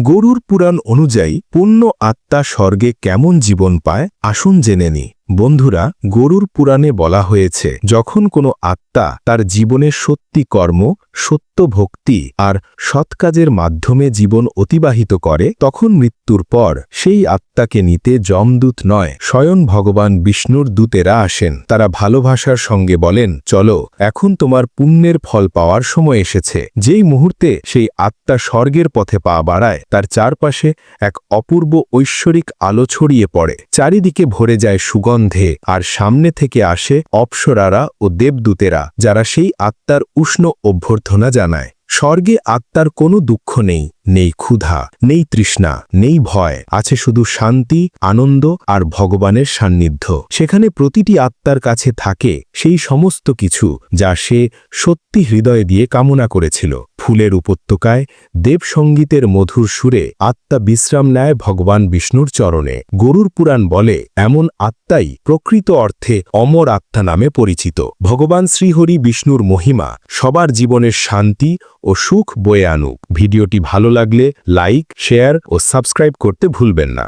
গরুর পুরাণ অনুযায়ী পুণ্য আত্মা স্বর্গে কেমন জীবন পায় আসুন জেনে নি। বন্ধুরা, গরুর পুরাণে বলা হয়েছে, যখন কোনো আত্মা তার জীবনে সত্যি কর্ম, সত্য ভক্তি আর সৎকাজের মাধ্যমে জীবন অতিবাহিত করে, তখন মৃত্যুর পর সেই আত্মাকে নিতে যমদূত নয়, স্বয়ং ভগবান বিষ্ণুর দূতেরা আসেন। তারা ভালোবাসার সঙ্গে বলেন, চলো, এখন তোমার পুণ্যের ফল পাওয়ার সময় এসেছে। যেই মুহূর্তে সেই আত্মা স্বর্গের পথে পা বাড়ায়, তার চারপাশে এক অপূর্ব ঐশ্বরিক আলো ছড়িয়ে পড়ে। চারিদিকে ভরে যায় সুগন্ধে আর সামনে থেকে আসে অপ্সরারা ও দেবদূতেরা, যারা সেই আত্মার উষ্ণ অভ্যর্থনা জানায়। স্বর্গে আত্মার কোনো দুঃখ নেই নেই ক্ষুধা, নেই তৃষ্ণা, নেই ভয়, আছে শুধু শান্তি, আনন্দ আর ভগবানের সান্নিধ্য। সেখানে প্রতিটি আত্মার কাছে থাকে সেই সমস্ত কিছু যা সে সত্যি হৃদয় দিয়ে কামনা করেছিল। ফুলের উপত্যকায় দেবসঙ্গীতের মধুর সুরে আত্মা বিশ্রাম নেয় ভগবান বিষ্ণুর চরণে। গরুর পুরাণ বলে, এমন আত্মাই প্রকৃত অর্থে অমর আত্মা নামে পরিচিত। ভগবান শ্রীহরি বিষ্ণুর মহিমা, সবার জীবনের শান্তি ও সুখ বয়ে আনুক। ভিডিওটি ভালো লাগলে লাইক, শেয়ার ও সাবস্ক্রাইব করতে ভুলবেন না।